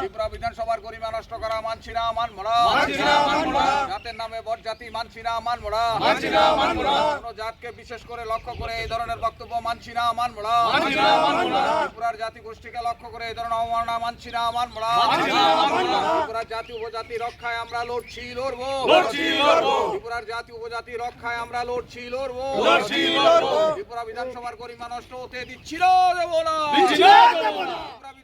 ত্রিপুরা বিধানসভার গরিমা নষ্ট করা মানছি না মানমরা। জাতের নামে বর মানছি না মানমরা। কোনো জাতকে বিশেষ করে লক্ষ্য করে এই ধরনের বক্তব্য মানছি না মানমরা। ত্রিপুরার জাতি গোষ্ঠীকে লক্ষ্য করে এই ধরনের অবমাননা মানছি না মানমরা। ত্রিপুরার জাতি উপজাতি রক্ষায় আমরা লড়ছি লড়বো ত্রিপুরার জাতি উপজাতি রক্ষায় আমরা লড়ছি লড়বো ত্রিপুরা বিধানসভার গরিমা নষ্ট হতে দিচ্ছি না দেবো না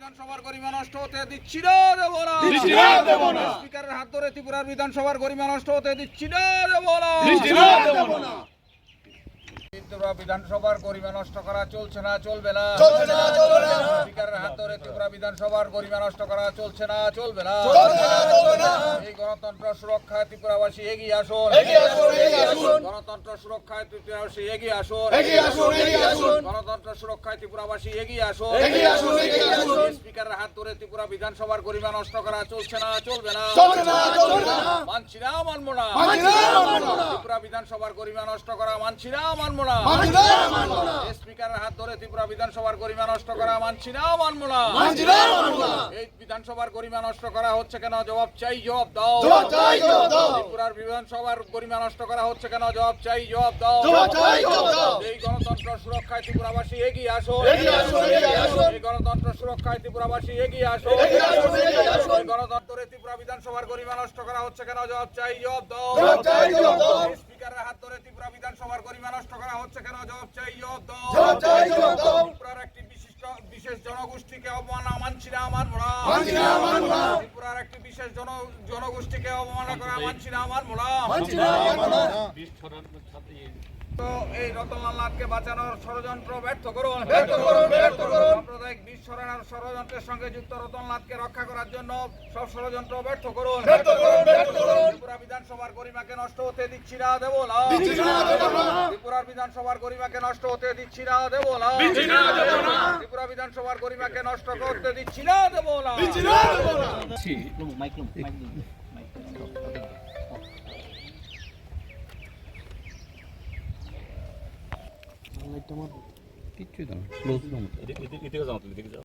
বিধানসভার গরিমা নষ্ট হতে দিচ্ছি না দেব না দিচ্ছি না, দেবো না। স্পিকারের হাত ধরে ত্রিপুরার বিধানসভার গরিমা নষ্ট হতে দিচ্ছি না দেব না দিচ্ছি না, দেবো না। ত্রিপুরা বিধানসভার গরিমা নষ্ট করা চলছে না চলবে না চলছে না, চলবে না। স্পিকারের হাত ধরে ত্রিপুরা বিধানসভার গরিমা নষ্ট করা চলছে না চলবে না চলছে না, চলবে না। এই গণতন্ত্র সুরক্ষায় ত্রিপুরাবাসী এগিয়ে আসুন এগিয়ে আসুন, এগিয়ে আসুন। গণতন্ত্র সুরক্ষায় ত্রিপুরাবাসী এগিয়ে আসুন এগিয়ে আসুন, এগিয়ে আসুন। গণতন্ত্র সুরক্ষায় ত্রিপুরাবাসী এগিয়ে আসুন এগিয়ে আসুন, এগিয়ে আসুন। স্পিকারের হাত ধরে ত্রিপুরা বিধানসভার গরিমা নষ্ট করা চলছে না চলবে না চলছে না, চলবে না। মানছি না মানব না মানছি না, মানব না। ত্রিপুরা বিধানসভার গরিমা নষ্ট করা মানছি না মানব না। স্পিকারের হাত ধরে ত্রিপুরা বিধানসভার গরিমা নষ্ট করা মানছি না মানব না। এই বিধানসভার গরিমা নষ্ট করা হচ্ছে কেন জবাব চাই জবাব দাও চাই, জবাব দাও। ত্রিপুরার বিধানসভার গরিমা নষ্ট করা হচ্ছে কেন জবাব চাই জবাব দাও চাই, জবাব দাও। এই গণতন্ত্র সুরক্ষায় ত্রিপুরাবাসী এগিয়ে আসো। এই গণতন্ত্র সুরক্ষায় ত্রিপুরাবাসী এগিয়ে আসো। এই গণতন্ত্রে ত্রিপুরা বিধানসভার গরিমা নষ্ট করা হচ্ছে কেন জবাব চাই জবাব দাও জবাব চাই, জবাব দাও। এই স্পিকারের হাত ধরে ত্রিপুরা বিধানসভার গরিমা নষ্ট করা হচ্ছে কেন জবাব চাই জবাব দাও জবাব চাই, জবাব দাও। ত্রিপুরার একটি বিশিষ্ট বিশেষ জনগোষ্ঠীকে অবমাননা মানছি না। ত্রিপুরার একটি বিশেষ জন জনগোষ্ঠীকে অবমাননা করা মানছি না। তো এই রতনলাল নাথকে বাঁচানোর ষড়যন্ত্র ব্যর্থ করুন। সাম্প্রদায়িক বিষ ছড়ানোর ষড়যন্ত্রের সঙ্গে যুক্ত রতনলাথকে রক্ষা করার জন্য সব ষড়যন্ত্র ব্যর্থ করুন ব্যর্থ করুন, ব্যর্থ করুন। ত্রিপুরা বিধানসভার গরিমাকে নষ্ট হতে দিচ্ছি না দেবো না ত্রিপুরার বিধানসভার গরিমাকে নষ্ট হতে দিচ্ছি না দেবো না। দিচ্ছি না, দেবো না। ত্রিপুরা বিধানসভার গরিমাকে নষ্ট করতে দিচ্ছি না দেবো না। দিচ্ছি না, দেবো না। কিচ্ছুই তো না। ক্লোজ রুম এদিকে যাও তুমি এদিকে যাও।